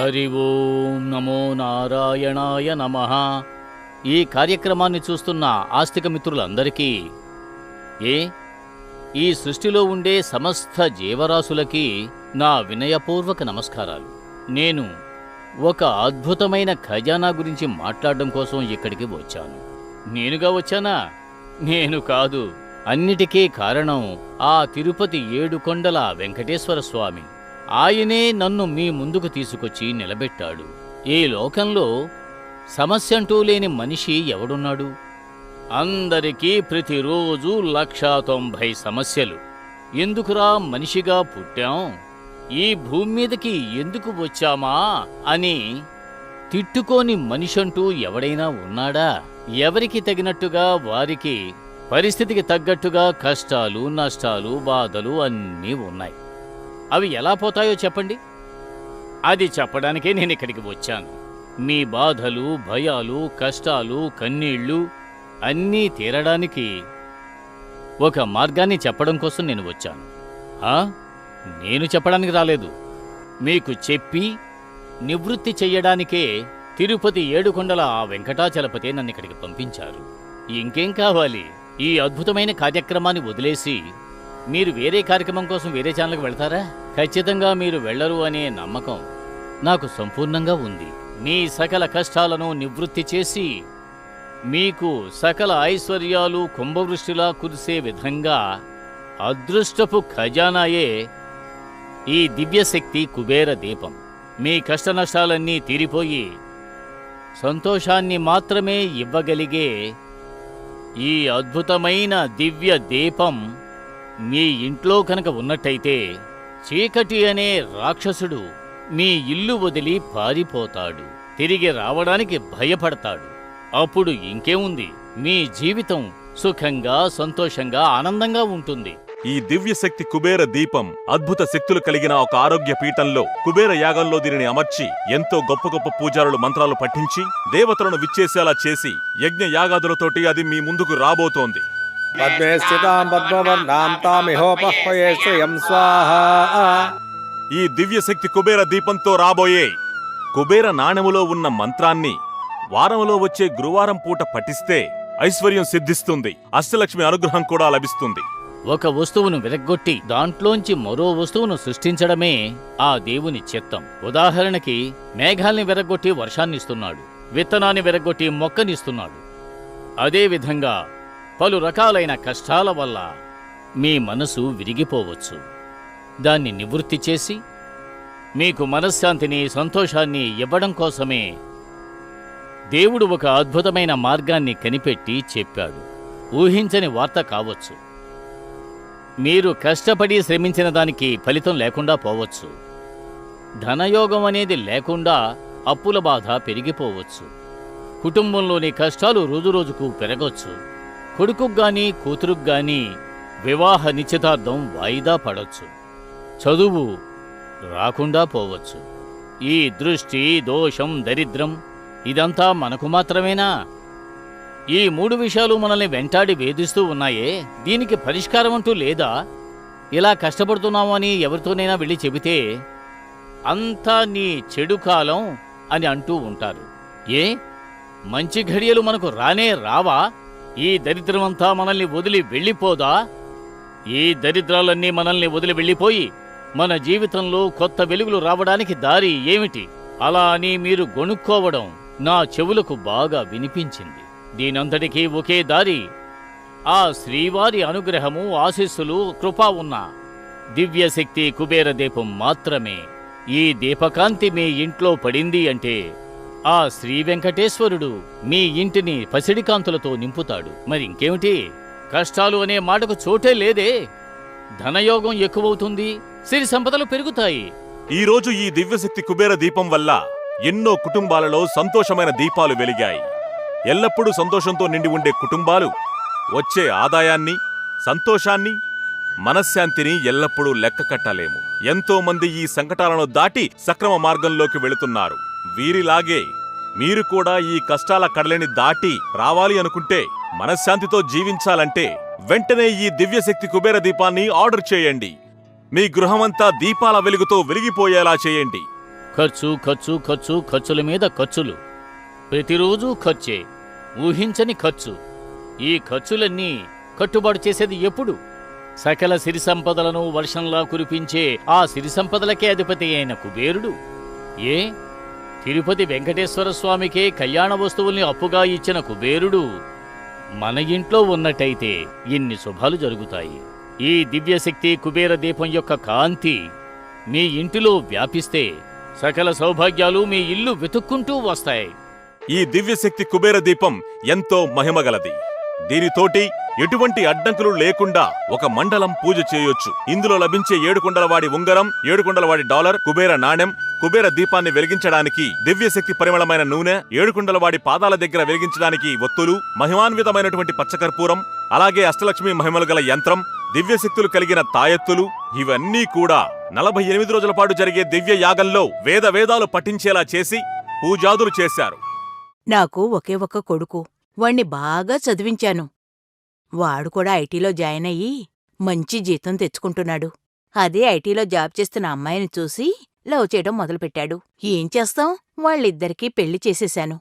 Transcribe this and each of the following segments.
హరి ఓం నమో నారాయణాయ నమ. ఈ కార్యక్రమాన్ని చూస్తున్న ఆస్తిక మిత్రులందరికీ ఏ? ఈ సృష్టిలో ఉండే సమస్త జీవరాశులకి నా వినయపూర్వక నమస్కారాలు. నేను ఒక అద్భుతమైన ఖజానా గురించి మాట్లాడడం కోసం ఇక్కడికి వచ్చాను. నేనుగా వచ్చానా? నేను కాదు. అన్నిటికీ కారణం ఆ తిరుపతి ఏడుకొండల వెంకటేశ్వర స్వామి. ఆయనే నన్ను మీ ముందుకు తీసుకొచ్చి నిలబెట్టాడు. ఈ లోకంలో సమస్య అంటూ లేని మనిషి ఎవడున్నాడు? అందరికీ ప్రతిరోజు లక్షా తొంభై సమస్యలు. ఎందుకురా మనిషిగా పుట్టాం? ఈ భూమి మీదకి ఎందుకు వచ్చామా అని తిట్టుకోని మనిషంటూ ఎవడైనా ఉన్నాడా? ఎవరికి తగినట్టుగా వారికి పరిస్థితికి తగ్గట్టుగా కష్టాలు నష్టాలు బాధలు అన్నీ ఉన్నాయి. అవి ఎలా పోతాయో చెప్పండి. అది చెప్పడానికే నేను ఇక్కడికి వచ్చాను. మీ బాధలు భయాలు కష్టాలు కన్నీళ్ళు అన్నీ తీరడానికి ఒక మార్గాన్ని చెప్పడం కోసం నేను వచ్చాను. నేను చెప్పడానికి రాలేదు. మీకు చెప్పి నివృత్తి చెయ్యడానికే తిరుపతి ఏడుకొండల ఆ వెంకటాచలపతి నన్ను ఇక్కడికి పంపించారు. ఇంకేం కావాలి? ఈ అద్భుతమైన కార్యక్రమాన్ని వదిలేసి మీరు వేరే కార్యక్రమం కోసం వేరే ఛానల్కి వెళ్తారా? ఖచ్చితంగా మీరు వెళ్ళరు అనే నమ్మకం నాకు సంపూర్ణంగా ఉంది. మీ సకల కష్టాలను నివృత్తి చేసి మీకు సకల ఐశ్వర్యాలు కుంభవృష్టిలా కురిసే విధంగా అదృష్టపు ఖజానాయే ఈ దివ్యశక్తి కుబేర దీపం. మీ కష్టనష్టాలన్నీ తీరిపోయి సంతోషాన్ని మాత్రమే ఇవ్వగలిగే ఈ అద్భుతమైన దివ్య దీపం మీ ఇంట్లో కనుక ఉన్నట్టయితే చీకటి అనే రాక్షసుడు మీ ఇల్లు వదిలి పారిపోతాడు. తిరిగి రావడానికి భయపడతాడు. అప్పుడు ఇంకేముంది? మీ జీవితం సుఖంగా సంతోషంగా ఆనందంగా ఉంటుంది. ఈ దివ్యశక్తి కుబేర దీపం అద్భుత శక్తులు కలిగిన ఒక ఆరోగ్య పీఠంలో కుబేర యాగంలో దీనిని అమర్చి ఎంతో గొప్ప గొప్ప పూజారులు మంత్రాలు పఠించి దేవతలను విచ్చేసేలా చేసి యజ్ఞ యాగాదులతోటి అది మీ ముందుకు రాబోతోంది. పద్మే స్థితాం పద్మవర్ణాం తామిహోపహ్వయే శ్రియం స్వాహా. ఈ దివ్య శక్తి కుబేర దీపంతో రాబోయే కుబేర నాణెములో ఉన్న మంత్రాన్ని వారంలో వచ్చే గురువారం పూట పఠిస్తే ఐశ్వర్యం సిద్ధిస్తుంది. అష్టలక్ష్మి అనుగ్రహం కూడా లభిస్తుంది. ఒక వస్తువును విరగ్గొట్టి దాంట్లోంచి మరో వస్తువును సృష్టించడమే ఆ దేవుని చిత్తం. ఉదాహరణకి మేఘాల్ని విరగ్గొట్టి వర్షాన్నిస్తున్నాడు. విత్తనాన్ని విరగ్గొట్టి మొక్కనిస్తున్నాడు. అదేవిధంగా పలు రకాలైన కష్టాల వల్ల మీ మనసు విరిగిపోవచ్చు. దాన్ని నివృత్తి చేసి మీకు మనశ్శాంతిని సంతోషాన్ని ఇవ్వడం కోసమే దేవుడు ఒక అద్భుతమైన మార్గాన్ని కనిపెట్టి చెప్పాడు. ఊహించని వార్త కావచ్చు. మీరు కష్టపడి శ్రమించిన దానికి ఫలితం లేకుండా పోవచ్చు. ధనయోగం అనేది లేకుండా అప్పుల బాధ పెరిగిపోవచ్చు. కుటుంబంలోని కష్టాలు రోజురోజుకు పెరగొచ్చు. కొడుకుకు గాని కూతురుకు గాని వివాహ నిశ్చితార్థం వాయిదా పడొచ్చు. చదువు రాకుండా పోవచ్చు. ఈ దృష్టి దోషం దరిద్రం ఇదంతా మనకు మాత్రమేనా? ఈ మూడు విషయాలు మనల్ని వెంటాడి వేధిస్తూ ఉన్నాయే? దీనికి పరిష్కారం అంటూ లేదా? ఇలా కష్టపడుతున్నాము అని ఎవరితోనైనా వెళ్ళి చెబితే అంతా నీ చెడు కాలం అని అంటూ ఉంటారు. ఏ? మంచి ఘడియలు మనకు రానే రావా? ఈ దరిద్రమంతా మనల్ని వదిలి వెళ్ళిపోదా? ఈ దరిద్రాలన్నీ మనల్ని వదిలి వెళ్ళిపోయి మన జీవితంలో కొత్త వెలుగులు రావడానికి దారి ఏమిటి? అలా అని మీరు గొణుక్కోవడం నా చెవులకు బాగా వినిపించింది. దీనంతటికీ ఒకే దారి. ఆ శ్రీవారి అనుగ్రహము ఆశీస్సులు కృపా ఉన్న దివ్యశక్తి కుబేర దీపం మాత్రమే. ఈ దీపకాంతి మీ ఇంట్లో పడింది అంటే ఆ శ్రీ వెంకటేశ్వరుడు మీ ఇంటిని పసిడికాంతులతో నింపుతాడు. మరి ఇంకేమిటి? కష్టాలు అనే మాటకు చోటే లేదే. ధనయోగం ఎక్కువవుతుంది సిరి సంపదలు పెరుగుతాయి. ఈ రోజు ఈ దివ్యశక్తి కుబేర దీపం వల్ల ఎన్నో కుటుంబాలలో సంతోషమైన దీపాలు వెలిగాయి. ఎల్లప్పుడూ సంతోషంతో నిండి ఉండే కుటుంబాలు వచ్చే ఆదాయాన్ని సంతోషాన్ని మనశ్శాంతిని ఎల్లప్పుడూ లెక్క కట్టలేము ఎంతోమంది ఈ సంకటాలను దాటి సక్రమ మార్గంలోకి వెళుతున్నారు. వీరిలాగే మీరు కూడా ఈ కష్టాల కడలిని దాటి రావాలి అనుకుంటే మనశ్శాంతితో జీవించాలంటే వెంటనే ఈ దివ్యశక్తి కుబేర దీపాన్ని ఆర్డర్ చేయండి. మీ గృహమంతా దీపాల వెలుగుతో వెలిగిపోయేలా చేయండి. ఖర్చు ఖర్చు ఖర్చు ఖర్చుల మీద ఖర్చులు. ప్రతిరోజు ఖర్చే. ఊహించని ఖర్చు. ఈ ఖర్చులన్నీ కట్టుబాటు చేసేది ఎప్పుడు? సకల సిరి సంపదలను వర్షంలా కురిపించే ఆ సిరి సంపదలకే అధిపతి అయిన కుబేరుడు? ఏ? తిరుపతి వెంకటేశ్వర స్వామికే కళ్యాణ వస్తువుల్ని అప్పుగా ఇచ్చిన కుబేరుడు. మన ఇంట్లో ఉన్నట్టయితే ఇన్ని శుభాలు జరుగుతాయి. ఈ దివ్యశక్తి కుబేర దీపం యొక్క కాంతి మీ ఇంటిలో వ్యాపిస్తే సకల సౌభాగ్యాలు మీ ఇల్లు వెతుక్కుంటూ వస్తాయి. ఈ దివ్యశక్తి కుబేర దీపం ఎంతో మహిమగలది. దీనితోటి ఎటువంటి అడ్డంకులు లేకుండా ఒక మండలం పూజ చేయొచ్చు. ఇందులో లభించే ఏడుకొండలవాడి ఉంగరం ఏడుకొండలవాడి డాలర్ కుబేర నాణెం కుబేర దీపాన్ని వెలిగించడానికి దివ్యశక్తి పరిమళమైన నూనె ఏడుకుండలవాడి పాదాల దగ్గర వెలిగించడానికి ఒత్తులు మహిమాన్వితమైనటువంటి పచ్చకర్పూరం అలాగే అష్టలక్ష్మి మహిమలు గల యంత్రం దివ్యశక్తులు కలిగిన తాయెత్తులు ఇవన్నీ కూడా నలభై ఎనిమిది రోజుల పాటు జరిగే దివ్య యాగంలో వేద వేదాలు పఠించేలా చేసి పూజాదులు చేశారు. నాకు ఒకే ఒక్క కొడుకు. వాణ్ణి బాగా చదివించాను. వాడు కూడా ఐటీలో జాయిన్ అయ్యి మంచి జీతం తెచ్చుకుంటున్నాడు. అదే ఐటీలో జాబ్ చేస్తున్న అమ్మాయిని చూసి లవ్ చేయడం మొదలుపెట్టాడు. ఏం చేస్తాం? వాళ్ళిద్దరికీ పెళ్ళి చేసేశాను.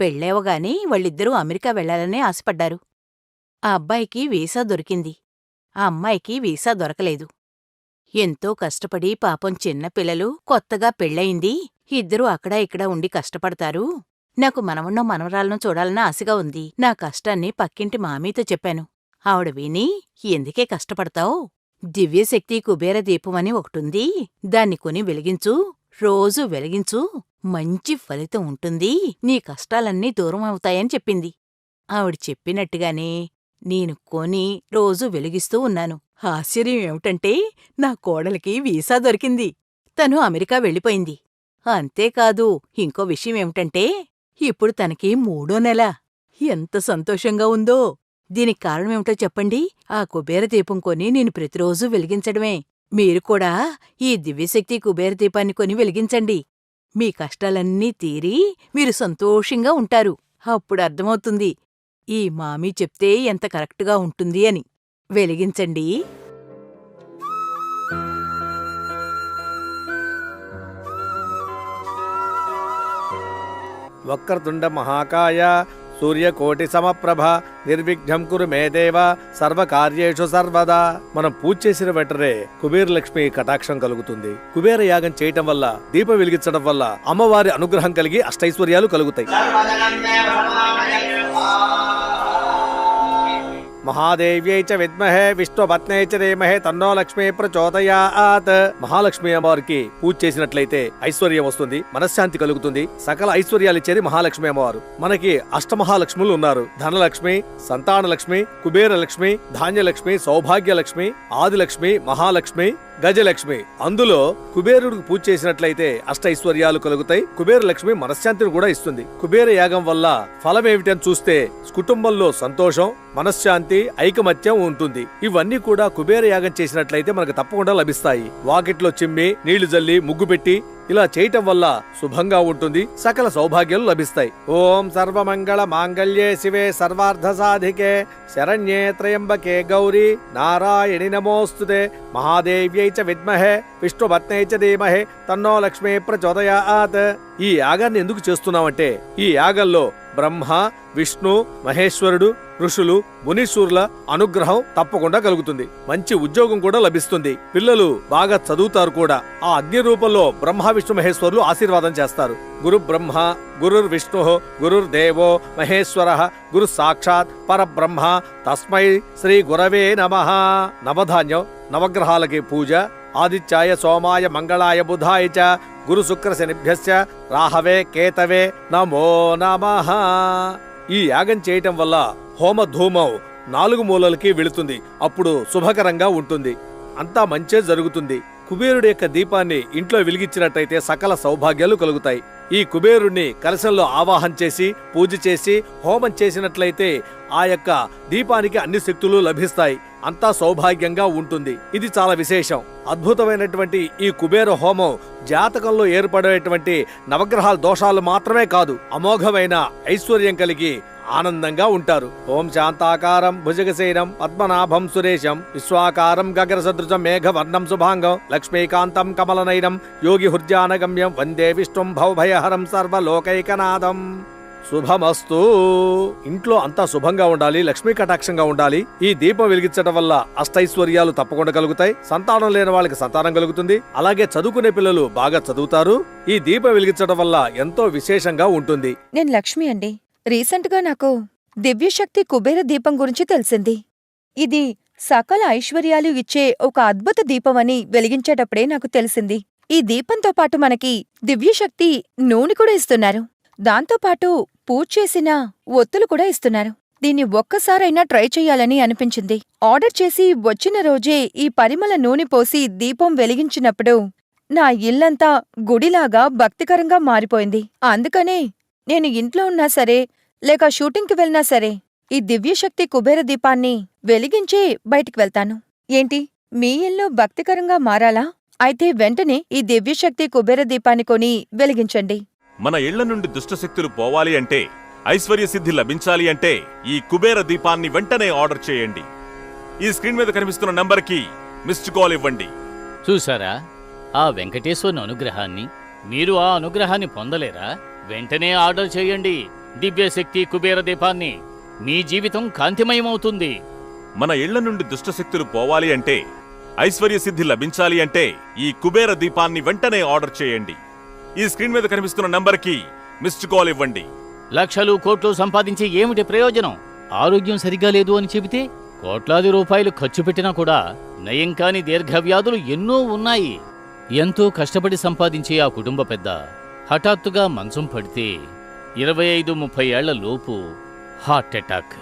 పెళ్ళేవగాని వాళ్ళిద్దరూ అమెరికా వెళ్ళాలని ఆశపడ్డారు. ఆ అబ్బాయికి వీసా దొరికింది. ఆ అమ్మాయికి వీసా దొరకలేదు. ఎంతో కష్టపడి పాపం చిన్న పిల్లలు కొత్తగా పెళ్ళయింది. ఇద్దరూ అక్కడా ఇక్కడా ఉండి కష్టపడతారు. నాకు మనవన్నో మనవరాలను చూడాలని ఆశగా ఉంది. నా కష్టాన్ని పక్కింటి మామీతో చెప్పాను. ఆవిడ విని ఎందుకే కష్టపడతావు? దివ్యశక్తి కుబేర దీపమని ఒకటుంది. దాన్ని కొని వెలిగించు రోజూ వెలిగించు మంచి ఫలితం ఉంటుంది. నీ కష్టాలన్నీ దూరం అవుతాయని చెప్పింది. ఆవిడ చెప్పినట్టుగానే నేను కొని రోజూ వెలిగిస్తూ ఉన్నాను. ఆశ్చర్యం ఏమిటంటే నా కోడలికి వీసా దొరికింది. తను అమెరికా వెళ్ళిపోయింది. అంతేకాదు ఇంకో విషయం ఏమిటంటే ఇప్పుడు తనకి మూడో నెల. ఎంత సంతోషంగా ఉందో. దీనికి కారణమేమిటో చెప్పండి. ఆ కుబేర దీపం కొని నేను ప్రతిరోజూ వెలిగించడమే. మీరు కూడా ఈ దివ్యశక్తి కుబేర దీపాన్ని కొని వెలిగించండి. మీ కష్టాలన్నీ తీరి మీరు సంతోషంగా ఉంటారు. అప్పుడు అర్థమవుతుంది. ఈ మామీ చెప్తే ఎంత కరెక్ట్గా ఉంటుంది అని. వెలిగించండి. వక్రతుండ మహాకాయ సూర్యకోటి సమప్రభ. నిర్విఘ్నం కురు మే దేవ. సర్వకార్యేషు సర్వదా. మనం పూజ చేసిన వెంటనే కుబేర లక్ష్మి కటాక్షం కలుగుతుంది. కుబేర యాగం చేయటం వల్ల దీపం వెలిగించడం వల్ల అమ్మవారి అనుగ్రహం కలిగి అష్టైశ్వర్యాలు కలుగుతాయి. మహాదేవ్యై చ విద్మహే విష్ణుపత్నే చ ధీమహే తన్నో లక్ష్మీ ప్రచోదయాత్. మహాలక్ష్మి అమ్మవారికి పూజ చేసినట్లయితే ఐశ్వర్యం వస్తుంది మనశ్శాంతి కలుగుతుంది. సకల ఐశ్వర్యాలు ఇచ్చేది మహాలక్ష్మి అమ్మవారు. మనకి అష్టమహాలక్ష్ములు ఉన్నారు. ధనలక్ష్మి సంతానలక్ష్మి కుబేర లక్ష్మి ధాన్యలక్ష్మి సౌభాగ్యలక్ష్మి ఆదిలక్ష్మి మహాలక్ష్మి గజలక్ష్మి. అందులో కుబేరుడికి పూజ చేసినట్లయితే అష్ట ఐశ్వర్యాలు కలుగుతాయి. కుబేర లక్ష్మి మనశ్శాంతిని కూడా ఇస్తుంది. కుబేర యాగం వల్ల ఫలం ఏమిటని చూస్తే కుటుంబంలో సంతోషం మనశ్శాంతి ఐకమత్యం ఉంటుంది. ఇవన్నీ కూడా కుబేర యాగం చేసినట్లయితే మనకు తప్పకుండా లభిస్తాయి. వాకిట్లో చిమ్మి నీళ్ళు జల్లి ముగ్గు పెట్టి ఇలా చేయటం వల్ల శుభంగా ఉంటుంది సకల సౌభాగ్యాలు లభిస్తాయి. ఓం సర్వమంగళ మాంగళ్యే శివే సర్వార్థ సాధికే శరణ్యే త్రయంబకే గౌరీ నారాయణి నమోస్తుతే మహాదేవ్యై చ విద్మహే విష్ణుపత్నై చ ధీమహే తన్నో లక్ష్మీ ప్రచోదయాత్. ఈ యాగాన్ని ఎందుకు చేస్తున్నామంటే ఈ యాగంలో బ్రహ్మ విష్ణు మహేశ్వరుడు ఋషులు మునీశ్వరుల అనుగ్రహం తప్పకుండా కలుగుతుంది. మంచి ఉద్యోగం కూడా లభిస్తుంది. పిల్లలు బాగా చదువుతారు కూడా. ఆ అగ్ని రూపంలో బ్రహ్మ విష్ణు మహేశ్వరులు ఆశీర్వాదం చేస్తారు. గురు బ్రహ్మ గురుర్ విష్ణు గురుర్ దేవో మహేశ్వర గురు సాక్షాత్ పరబ్రహ్మ. తస్మై శ్రీ గురవే నమ. నవధాన్యం నవగ్రహాలకి పూజ ఆదిత్యాయ సోమాయ మంగళాయ బుధాయ చ గురు శుక్ర శనిభ్యశ్చ రాహవే కేతవే నమో నమ. ఈ యాగం చేయటం వల్ల హోమ ధూమం నాలుగు మూలలకి వెళుతుంది. అప్పుడు శుభకరంగా ఉంటుంది. అంతా మంచే జరుగుతుంది. కుబేరుడి యొక్క దీపాన్ని ఇంట్లో వెలిగించినట్టయితే సకల సౌభాగ్యాలు కలుగుతాయి. ఈ కుబేరుణ్ణి కలశంలో ఆవాహం చేసి పూజ చేసి హోమం చేసినట్లయితే ఆ యొక్క దీపానికి అన్ని శక్తులు లభిస్తాయి. అంతా సౌభాగ్యంగా ఉంటుంది. ఇది చాలా విశేషం. అద్భుతమైనటువంటి ఈ కుబేర హోమం జాతకంలో ఏర్పడేటువంటి నవగ్రహాల దోషాలు మాత్రమే కాదు అమోఘమైన ఐశ్వర్యం కలిగి ఆనందంగా ఉంటారు. ఓం శాంతాకారం భుజగశైనం పద్మనాభం సురేశం విశ్వాకారం గగర సదృశం మేఘవర్ణం శుభాంగం లక్ష్మీకాంతం కమలనయనం యోగి హృద్యానగమ్యం వందే విష్ణుం భవభయహరం సర్వలోకైకనాథం. శుభమస్తు. ఇంట్లో అంతా శుభంగా ఉండాలి లక్ష్మీ కటాక్షంగా ఉండాలి. ఈ దీపం వెలిగించడం వల్ల అష్టైశ్వర్యాలు తప్పకుండా కలుగుతాయి. సంతానం లేని వాళ్ళకి సంతానం కలుగుతుంది. అలాగే చదువుకునే పిల్లలు బాగా చదువుతారు. ఈ దీపం వెలిగించడం వల్ల ఎంతో విశేషంగా ఉంటుంది. నేను లక్ష్మి అండి. రీసెంట్గా నాకు దివ్యశక్తి కుబేర దీపం గురించి తెలిసింది. ఇది సకల ఐశ్వర్యాలు ఇచ్చే ఒక అద్భుత దీపం అని వెలిగించేటప్పుడే నాకు తెలిసింది. ఈ దీపంతో పాటు మనకి దివ్యశక్తి నూనె కూడా ఇస్తున్నారు. దాంతోపాటు పూజ చేసిన ఒత్తులు కూడా ఇస్తున్నారు. దీన్ని ఒక్కసారైనా ట్రై చేయాలని అనిపించింది. ఆర్డర్ చేసి వచ్చిన రోజే ఈ పరిమళ నూనె పోసి దీపం వెలిగించినప్పుడు నా ఇల్లంతా గుడిలాగా భక్తికరంగా మారిపోయింది. అందుకనే నేను ఇంట్లో ఉన్నా సరే లేక షూటింగ్కి వెళ్ళినా సరే ఈ దివ్యశక్తి కుబేర దీపాన్ని వెలిగించే బయటికి వెళ్తాను. ఏంటి? మీ ఇల్లు భక్తికరంగా మారాలా? అయితే వెంటనే ఈ దివ్యశక్తి కుబేర దీపాన్ని కొని వెలిగించండి. మన ఇళ్ళ నుండి దుష్టశక్తులు పోవాలి అంటే ఐశ్వర్య సిద్ధి లభించాలి అంటే ఈ కుబేర దీపాన్ని వెంటనే ఆర్డర్ చేయండి. ఈ స్క్రీన్ మీద కనిపిస్తున్న నంబర్కి మిస్డ్ కాల్ ఇవ్వండి. చూసారా ఆ వెంకటేశ్వరుని అనుగ్రహాన్ని? మీరు ఆ అనుగ్రహాన్ని పొందలేరా? వెంటనే ఆర్డర్ చేయండి దివ్యశక్తి కుబేర దీపాన్ని. మీ జీవితం కాంతిమయమవుతుంది. మన ఇళ్ళ నుండి దుష్టశక్తులు పోవాలి అంటే ఐశ్వర్య సిద్ధి లభించాలి అంటే ఈ కుబేర దీపాన్ని వెంటనే ఆర్డర్ చేయండి. ఈ స్క్రీన్ మీద కనిపిస్తున్న నంబర్కి మిస్డ్ కాల్ ఇవ్వండి. లక్షలు కోట్లు సంపాదించి ఏమిటి ప్రయోజనం? ఆరోగ్యం సరిగా లేదు అని చెబితే కోట్లాది రూపాయలు ఖర్చు పెట్టినా కూడా నయం కాని దీర్ఘవ్యాధులు ఎన్నో ఉన్నాయి. ఎంతో కష్టపడి సంపాదించే ఆ కుటుంబ పెద్ద హఠాత్తుగా మంచం పడితే ఇరవై ఐదు ముప్పై ఏళ్ళ లోపు హార్ట్ అటాక్.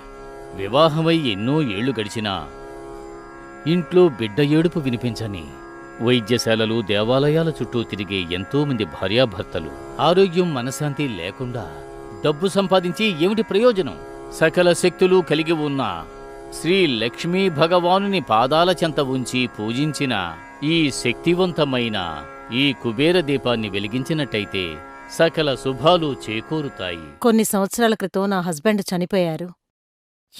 వివాహమై ఎన్నో ఏళ్ళు గడిచినా ఇంట్లో బిడ్డ ఏడుపు వినిపించని వైద్యశాలలు దేవాలయాల చుట్టూ తిరిగే ఎంతోమంది భార్యాభర్తలు ఆరోగ్యం మనశాంతి లేకుండా డబ్బు సంపాదించి ఏమిటి ప్రయోజనం? సకల శక్తులు కలిగి ఉన్న శ్రీ లక్ష్మీ భగవానుని పాదాల చెంత ఉంచి పూజించిన ఈ శక్తివంతమైన ఈ కుబేర దీపాన్ని వెలిగించినట్టయితే సకల శుభాలు చేకూరుతాయి. కొన్ని సంవత్సరాల క్రితం నా హస్బెండ్ చనిపోయారు.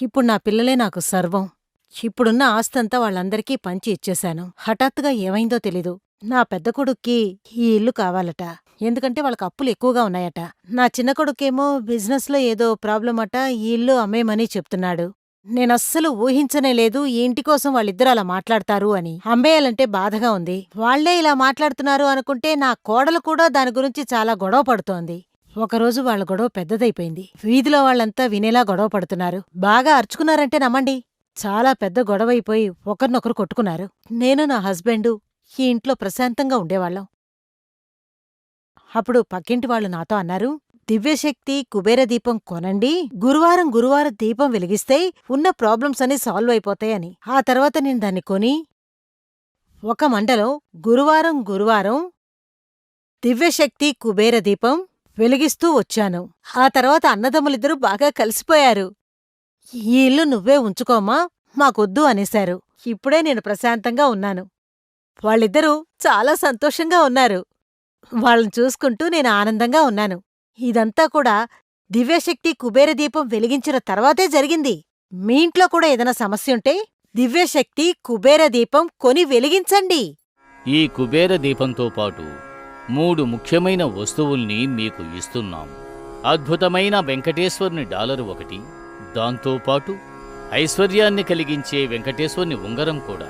ఇప్పుడు నా పిల్లలే నాకు సర్వం. ఇప్పుడున్న ఆస్తంతా వాళ్ళందరికీ పంచి ఇచ్చేశాను. హఠాత్తుగా ఏమైందో తెలీదు. నా పెద్ద కొడుక్కి ఈ ఇల్లు కావాలట. ఎందుకంటే వాళ్ళకి అప్పులు ఎక్కువగా ఉన్నాయట. నా చిన్న కొడుకేమో బిజినెస్లో ఏదో ప్రాబ్లం అట ఈ ఇల్లు అమ్మేమని చెప్తున్నాడు. నేనస్సలు ఊహించనే లేదు ఈ ఇంటి కోసం వాళ్ళిద్దరూ అలా మాట్లాడతారు అని. అమ్మేయాలంటే బాధగా ఉంది. వాళ్ళే ఇలా మాట్లాడుతున్నారు అనుకుంటే నా కోడలు కూడా దాని గురించి చాలా గొడవ పడుతోంది. ఒకరోజు వాళ్ళ గొడవ పెద్దదైపోయింది. వీధిలో వాళ్ళంతా వినేలా గొడవ పడుతున్నారు. బాగా అరుచుకున్నారంటే నమ్మండి. చాలా పెద్ద గొడవైపోయి ఒకరినొకరు కొట్టుకున్నారు. నేను నా హస్బెండు ఈ ఇంట్లో ప్రశాంతంగా ఉండేవాళ్ళం. అప్పుడు పక్కింటి వాళ్ళు నాతో అన్నారు దివ్యశక్తి కుబేర దీపం కొనండి. గురువారం గురువారం దీపం వెలిగిస్తే ఉన్న ప్రాబ్లమ్స్ అన్ని సాల్వ్ అయిపోతాయని ఆ తర్వాత నేను దాన్ని కొని ఒక మండలం గురువారం గురువారం దివ్యశక్తి కుబేర దీపం వెలిగిస్తూ వచ్చాను. ఆ తర్వాత అన్నదమ్ములిద్దరూ బాగా కలిసిపోయారు. ఈ ఇల్లు నువ్వే ఉంచుకోమా? మాకొద్దు అనేశారు. ఇప్పుడే నేను ప్రశాంతంగా ఉన్నాను. వాళ్ళిద్దరూ చాలా సంతోషంగా ఉన్నారు. వాళ్ళని చూసుకుంటూ నేను ఆనందంగా ఉన్నాను. ఇదంతా కూడా దివ్యశక్తి కుబేర దీపం వెలిగించిన తర్వాతే జరిగింది. మీ ఇంట్లో కూడా ఏదైనా సమస్యుంటే దివ్యశక్తి కుబేర దీపం కొని వెలిగించండి. ఈ కుబేర దీపంతో పాటు మూడు ముఖ్యమైన వస్తువుల్ని మీకు ఇస్తున్నాం. అద్భుతమైన వెంకటేశ్వరుని డాలరు ఒకటి దాంతోపాటు ఐశ్వర్యాన్ని కలిగించే వెంకటేశ్వరుని ఉంగరం కూడా.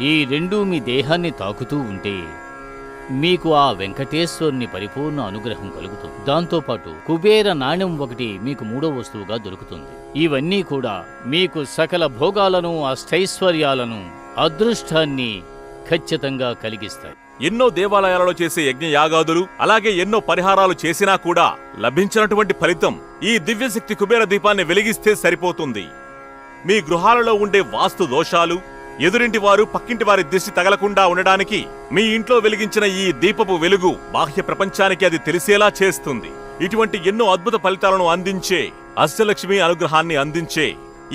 ఈ రెండూ మీ దేహాన్ని తాకుతూ ఉంటే మీకు ఆ వెంకటేశ్వరుని పరిపూర్ణ అనుగ్రహం కలుగుతుంది. దాంతోపాటు కుబేర నాణ్యం ఒకటి మీకు మూడో వస్తువుగా దొరుకుతుంది. ఇవన్నీ కూడా మీకు సకల భోగాలను అష్టైశ్వర్యాలను అదృష్టాన్ని ఖచ్చితంగా కలిగిస్తాయి. ఎన్నో దేవాలయాలలో చేసే యజ్ఞ యాగాదులు అలాగే ఎన్నో పరిహారాలు చేసినా కూడా లభించినటువంటి ఫలితం ఈ దివ్యశక్తి కుబేర దీపాన్ని వెలిగిస్తే సరిపోతుంది. మీ గృహాలలో ఉండే వాస్తు దోషాలు ఎదురింటి వారు పక్కింటి వారి దిష్టి తగలకుండా ఉండడానికి మీ ఇంట్లో వెలిగించిన ఈ దీపపు వెలుగు బాహ్య ప్రపంచానికి అది తెలిసేలా చేస్తుంది. ఇటువంటి ఎన్నో అద్భుత ఫలితాలను అందించే అష్టలక్ష్మి అనుగ్రహాన్ని అందించే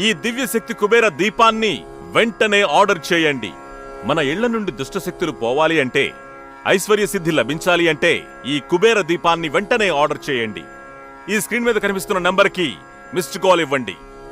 ఈ దివ్యశక్తి కుబేర దీపాన్ని వెంటనే ఆర్డర్ చేయండి. మన ఇళ్ళ నుండి దుష్టశక్తులు పోవాలి అంటే ఐశ్వర్య సిద్ధి లభించాలి అంటే ఈ కుబేర దీపాన్ని వెంటనే ఆర్డర్ చేయండి. ఈ స్క్రీన్ మీద కనిపిస్తున్న నంబర్కి మిస్డ్ కాల్ ఇవ్వండి.